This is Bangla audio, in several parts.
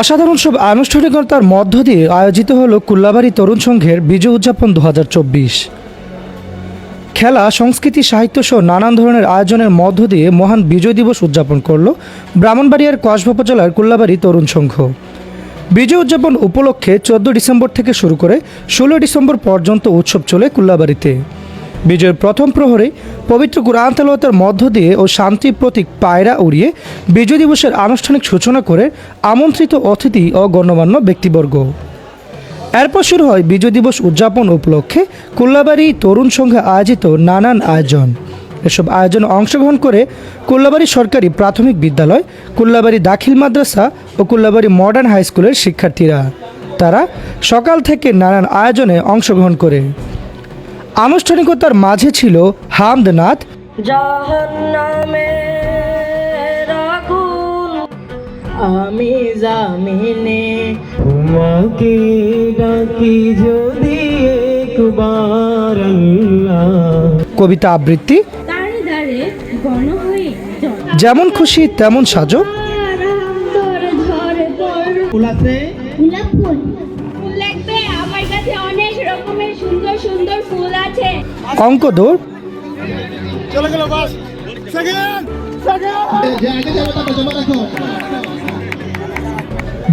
অসাধারণ সব আনুষ্ঠানিকতার মধ্য দিয়ে আয়োজিত হল কুল্লাবাড়ি তরুণ সংঘের বিজয় উদযাপন দু হাজার চব্বিশ। খেলা, সংস্কৃতি, সাহিত্য সহ নানান ধরনের আয়োজনের মধ্য দিয়ে মহান বিজয় দিবস উদযাপন করল ব্রাহ্মণবাড়িয়ার কসবা উপজেলার কুল্লাবাড়ি তরুণ সংঘ। বিজয় উদযাপন উপলক্ষে চোদ্দ ডিসেম্বর থেকে শুরু করে ষোলো ডিসেম্বর পর্যন্ত উৎসব চলে কুল্লাবাড়িতে। বিজয়ের প্রথম প্রহরে পবিত্র কুরআন তেলাওয়াতের মধ্য দিয়ে ও শান্তির প্রতীক পায়রা উড়িয়ে বিজয় দিবসের আনুষ্ঠানিক সূচনা করে আমন্ত্রিত অতিথি ও গণ্যমান্য ব্যক্তিবর্গ। এরপর শুরু হয় বিজয় দিবস উদযাপন উপলক্ষে কুল্লাবাড়ি তরুণ সংঘে আয়োজিত নানান আয়োজন। এসব আয়োজনে অংশগ্রহণ করে কুল্লাবাড়ি সরকারি প্রাথমিক বিদ্যালয়, কুল্লাবাড়ি দাখিল মাদ্রাসা ও কুল্লাবাড়ি মডার্ন হাই স্কুলের শিক্ষার্থীরা। তারা সকাল থেকে নানান আয়োজনে অংশগ্রহণ করে। আনুষ্ঠানিকতার মাঝে ছিল হামদনাথ। আমি জামিনে। তোমাকে ডাকি যদি একবার কবিতা আবৃত্তি। যেমন খুশি তেমন সাজো। ফুল আছে? ফুল। অঙ্ক দৌড়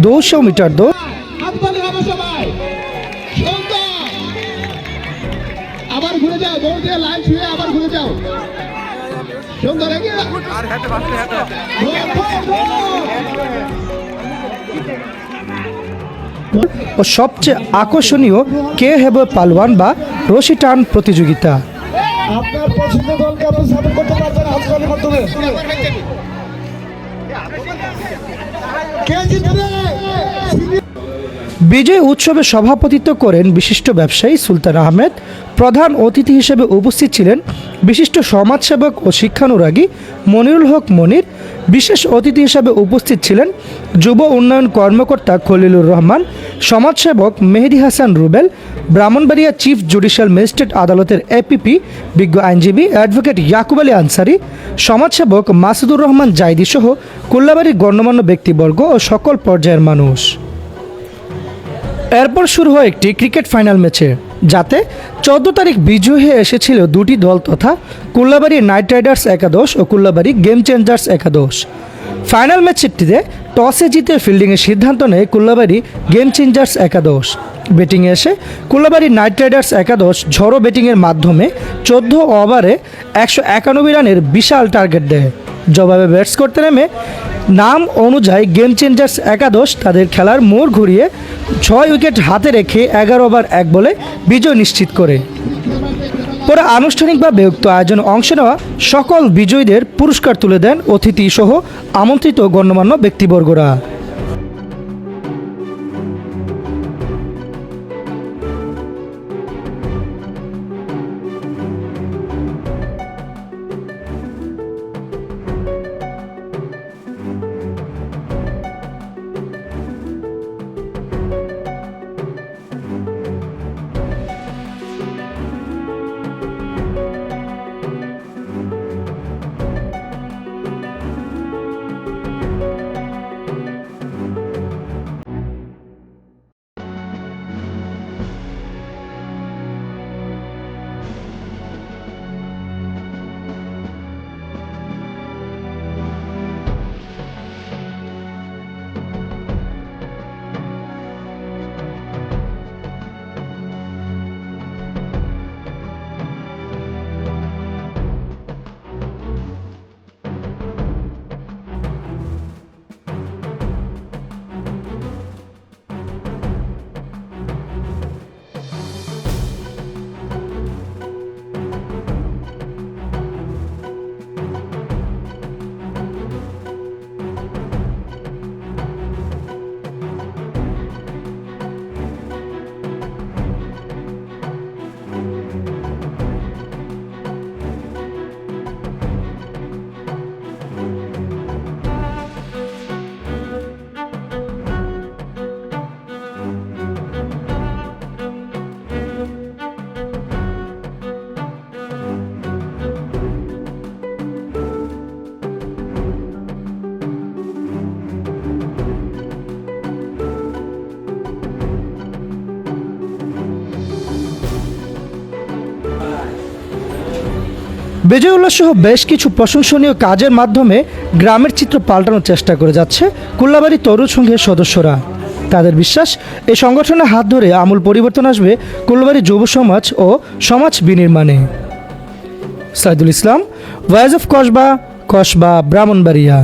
দুশো মিটার দৌড় আবার ঘুরে যাও দৌড় দিয়ে লাইন ছুঁয়ে আবার ঘুরে যাও। সুন্দর আর হেঁটে ও সবচেয়ে আকর্ষণীয় কে হেব পালওয়ান বা রশি টান প্রতিযোগিতা? আপনার পছন্দের দলকে আপনি সাপোর্ট করতে পারবেন হাততালির মাধ্যমে। কে জিতবে? বিজয় উৎসবে সভাপতিত্ব করেন বিশিষ্ট ব্যবসায়ী সুলতান আহমেদ। প্রধান অতিথি হিসেবে উপস্থিত ছিলেন বিশিষ্ট সমাজসেবক ও শিক্ষানুরাগী মনিরুল হক মনির। বিশেষ অতিথি হিসেবে উপস্থিত ছিলেন যুব উন্নয়ন কর্মকর্তা খলিলুর রহমান সমাজসেবক Mehedi Hasan Rubel, Brahmanbaria chief judicial magistrate আদালতের এপিপি, বিজ্ঞ আইনজীবী অ্যাডভোকেট ইয়াকুব আলী আনসারি, সমাজসেবক মাসুদুর রহমান জাইদি সহ কুল্লাবাড়ির গণ্যমান্য ব্যক্তিবর্গ ও সকল পর্যায়ের মানুষ। এরপর শুরু হয় একটি ক্রিকেট ফাইনাল ম্যাচে, যাতে চোদ্দ তারিখ বিজয়ী হয়ে এসেছিল দুটি দল তথা কুল্লাবাড়ি নাইট রাইডার্স একাদশ ও কুল্লাবাড়ি গেম চেঞ্জার্স একাদশ। ফাইনাল ম্যাচটিতে টসে জিতে ফিল্ডিংয়ের সিদ্ধান্ত নেয় কুল্লাবাড়ি গেম চেঞ্জার্স একাদশ। ব্যাটিংয়ে এসে কুল্লাবাড়ি নাইট রাইডার্স একাদশ ঝড়ো ব্যাটিংয়ের মাধ্যমে চোদ্দ ওভারে একশো একানব্বই রানের বিশাল টার্গেট দেয়। জবাবে ব্যাটস করতে নেমে নাম অনুযায়ী গেম চেঞ্জার্স একাদশ তাদের খেলার মোড় ঘুরিয়ে ছয় উইকেট হাতে রেখে এগারো ওভার এক বলে বিজয় নিশ্চিত করে। পরে আনুষ্ঠানিকভাবে উক্ত আয়োজন অংশ নেওয়া সকল বিজয়ীদের পুরস্কার তুলে দেন অতিথি সহ আমন্ত্রিত গণ্যমান্য ব্যক্তিবর্গরা। বিজয় উল্লাস সহ বেশ কিছু প্রশংসনীয় কাজের মাধ্যমে গ্রামের চিত্র পাল্টানোর চেষ্টা করে যাচ্ছে কুল্লাবাড়ি তরুণ সংঘের সদস্যরা। তাদের বিশ্বাস, এই সংগঠনের হাত ধরে আমূল পরিবর্তন আসবে কুল্লাবাড়ি যুব সমাজ ও সমাজ বিনির্মাণে। Saidul Islam voice of Kasba Kasba Brahmanbaria